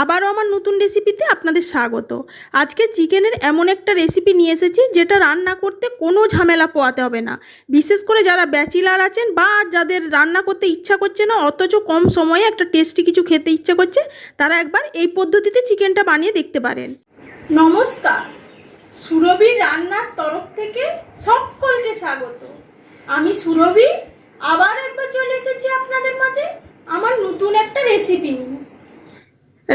আবারও আমার নতুন রেসিপিতে আপনাদের স্বাগত। আজকে চিকেনের এমন একটা রেসিপি নিয়ে এসেছি, যেটা রান্না করতে কোনো ঝামেলা পোয়াতে হবে না। বিশেষ করে যারা ব্যাচিলার আছেন বা যাদের রান্না করতে ইচ্ছা করছে না, অথচ কম সময়ে একটা টেস্টি কিছু খেতে ইচ্ছা করছে, তারা একবার এই পদ্ধতিতে চিকেনটা বানিয়ে দেখতে পারেন। নমস্কার। সুরভি রান্নার তরফ থেকে সকলকে স্বাগত। আমি সুরভি, আবার একবার চলে এসেছি আপনাদের মাঝে, আমার নতুন একটা রেসিপি নিয়ে।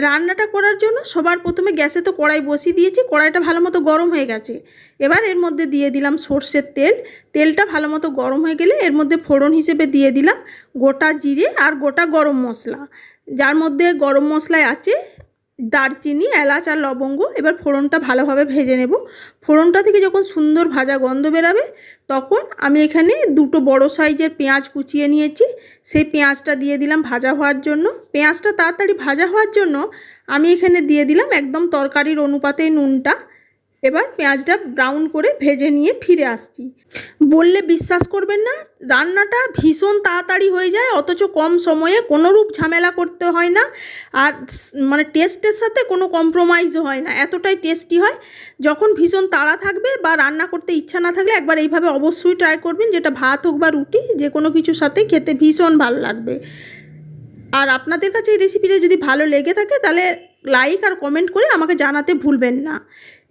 রান্নাটা করার জন্য সবার প্রথমে গ্যাসে তো কড়াই বসিয়ে দিয়েছি, কড়াইটা ভালো মতো গরম হয়ে গেছে। এবার এর মধ্যে দিয়ে দিলাম সর্ষের তেল। তেলটা ভালো মতো গরম হয়ে গেলে এর মধ্যে ফোড়ন হিসেবে দিয়ে দিলাম গোটা জিরে আর গোটা গরম মশলা। যার মধ্যে গরম মশলায় আছে দারচিনি, এলাচ আর লবঙ্গ। এবার ফোড়নটা ভালোভাবে ভেজে নেব। ফোড়নটা থেকে যখন সুন্দর ভাজা গন্ধ বেরাবে, তখন আমি এখানে দুটো বড় সাইজের পেঁয়াজ কুচিয়ে নিয়েছি। সেই পেঁয়াজটা দিয়ে দিলাম ভাজা হওয়ার জন্য। পেঁয়াজটা তাড়াতাড়ি ভাজা হওয়ার জন্য আমি এখানে দিয়ে দিলাম একদম তরকারির অনুপাতে নুনটা। এবার পেঁয়াজটা ব্রাউন করে ভেজে নিয়ে ফিরে আসছি। বললে বিশ্বাস করবেন না, রান্নাটা ভীষণ তাড়াতাড়ি হয়ে যায়, অথচ কম সময়ে কোনোরূপ ঝামেলা করতে হয় না, আর মানে টেস্টের সাথে কোনো কম্প্রোমাইজও হয় না, এতটাই টেস্টি হয়, যখন ভীষণ তাড়া থাকবে বা রান্না করতে ইচ্ছা না থাকলে একবার এইভাবে অবশ্যই ট্রাই করবেন, যেটা ভাত হোক বা রুটি, যে কোনো কিছুর সাথে খেতে ভীষণ ভালো লাগবে। আর আপনাদের কাছে এই রেসিপিটা যদি ভালো লেগে থাকে, তাহলে লাইক আর কমেন্ট করে আমাকে জানাতে ভুলবেন না।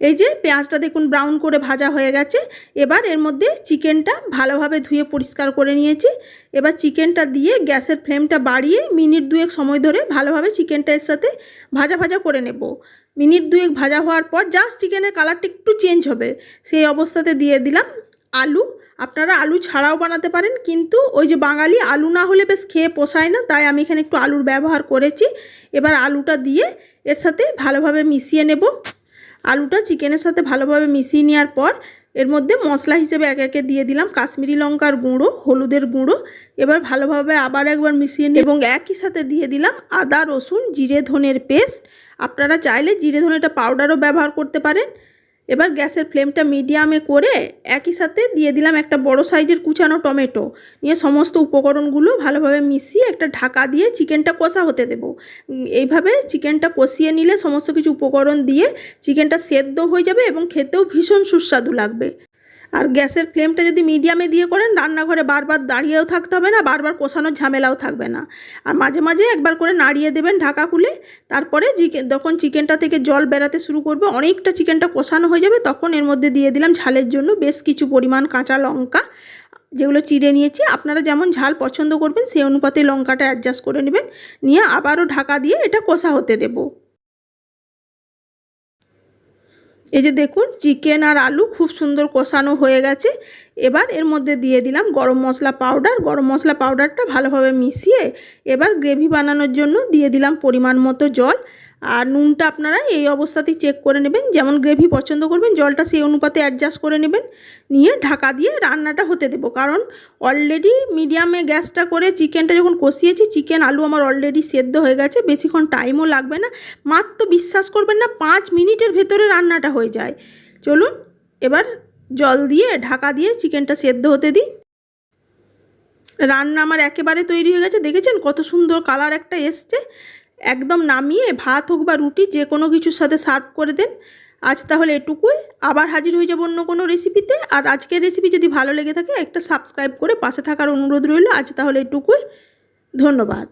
এই যে পেঁয়াজটা দেখুন ব্রাউন করে ভাজা হয়ে গেছে। এবার এর মধ্যে চিকেনটা ভালোভাবে ধুয়ে পরিষ্কার করে নিয়েছি। এবার চিকেনটা দিয়ে গ্যাসের ফ্লেমটা বাড়িয়ে মিনিট দুয়েক সময় ধরে ভালোভাবে চিকেনটা এর সাথে ভাজা ভাজা করে নেব। মিনিট দুয়েক ভাজা হওয়ার পর জাস্ট চিকেনের কালারটা একটু চেঞ্জ হবে। সেই অবস্থাতে দিয়ে দিলাম আলু আপনারা আলু ছাড়াও বানাতে পারেন, কিন্তু ওই যে বাঙালি আলু না হলে বেশ খেয়ে পোষায় না, তাই আমি এখানে একটু আলুর ব্যবহার করেছি। এবার আলুটা দিয়ে এর সাথে ভালোভাবে মিশিয়ে নেব। আলুটা চিকেনের সাথে ভালোভাবে মিশিয়ে নেওয়ার পর এর মধ্যে মশলা হিসেবে এক একে দিয়ে দিলাম, কাশ্মীরি লঙ্কার গুঁড়ো, হলুদের গুঁড়ো। এবার ভালোভাবে আবার একবার মিশিয়ে নিই এবং একই সাথে দিয়ে দিলাম আদা, রসুন, জিরে, ধনের পেস্ট। আপনারা চাইলে জিরে ধনেটা পাউডারও ব্যবহার করতে পারেন। এবার গ্যাসের ফ্লেমটা মিডিয়ামে করে একই সাথে দিয়ে দিলাম একটা বড় সাইজের কুচানো টমেটো। নিয়ে সমস্ত উপকরণগুলো ভালোভাবে মিশিয়ে একটা ঢাকা দিয়ে চিকেনটা কষা হতে দেব। এইভাবে চিকেনটা কষিয়ে নিলে সমস্ত কিছু উপকরণ দিয়ে চিকেনটা সেদ্ধ হয়ে যাবে এবং খেতেও ভীষণ সুস্বাদু লাগবে। আর গ্যাসের ফ্লেমটা যদি মিডিয়ামে দিয়ে করেন, রান্নাঘরে বারবার দাঁড়িয়েও থাকতে হবে না, বারবার কষানোর ঝামেলাও থাকবে না। আর মাঝে মাঝে একবার করে নাড়িয়ে দেবেন ঢাকা খুলে, তারপরে চিকেন যখন চিকেনটা থেকে জল বেরাতে শুরু করবে, অনেকটা চিকেনটা কষানো হয়ে যাবে, তখন এর মধ্যে দিয়ে দিলাম ঝালের জন্য বেশ কিছু পরিমাণ কাঁচা লঙ্কা, যেগুলো চিড়ে নিয়েছি। আপনারা যেমন ঝাল পছন্দ করবেন, সেই অনুপাতে লঙ্কাটা অ্যাডজাস্ট করে নেবেন। নিয়ে আবারও ঢাকা দিয়ে এটা কষা হতে দেবো। এই যে দেখুন চিকেন আর আলু খুব সুন্দর কষানো হয়ে গেছে। এবার এর মধ্যে দিয়ে দিলাম গরম মশলা পাউডার গরম মশলা পাউডারটা ভালোভাবে মিশিয়ে এবার গ্রেভি বানানোর জন্য দিয়ে দিলাম পরিমাণ মতো জল। আর নুনটা আপনারা এই অবস্থাতেই চেক করে নেবেন। যেমন গ্রেভি পছন্দ করবেন, জলটা সেই অনুপাতে অ্যাডজাস্ট করে নেবেন। নিয়ে ঢাকা দিয়ে রান্নাটা হতে দেবো। কারণ অলরেডি মিডিয়ামে গ্যাসটা করে চিকেনটা যখন কষিয়েছি চিকেন আলু আমার অলরেডি সেদ্ধ হয়ে গেছে। বেশিক্ষণ টাইমও লাগবে না। মাত্র বিশ্বাস করবেন না, পাঁচ মিনিটের ভেতরে রান্নাটা হয়ে যায়। চলুন, এবার জল দিয়ে, ঢাকা দিয়ে চিকেনটা সেদ্ধ হতে দিই। রান্না আমার একেবারে তৈরি হয়ে গেছে। দেখেছেন কত সুন্দর কালার একটা এসছে। একদম নামিয়ে ভাত হোক বা রুটি, যে কোনো কিছুর সাথে সার্ভ করে দেন। আজ তাহলে এটুকুই। আবার হাজির হয়ে যাব অন্য কোনো রেসিপিতে আর আজকের রেসিপি যদি ভালো লেগে থাকে, একটা সাবস্ক্রাইব করে পাশে থাকার অনুরোধ রইল। আজ তাহলে এটুকুই। ধন্যবাদ।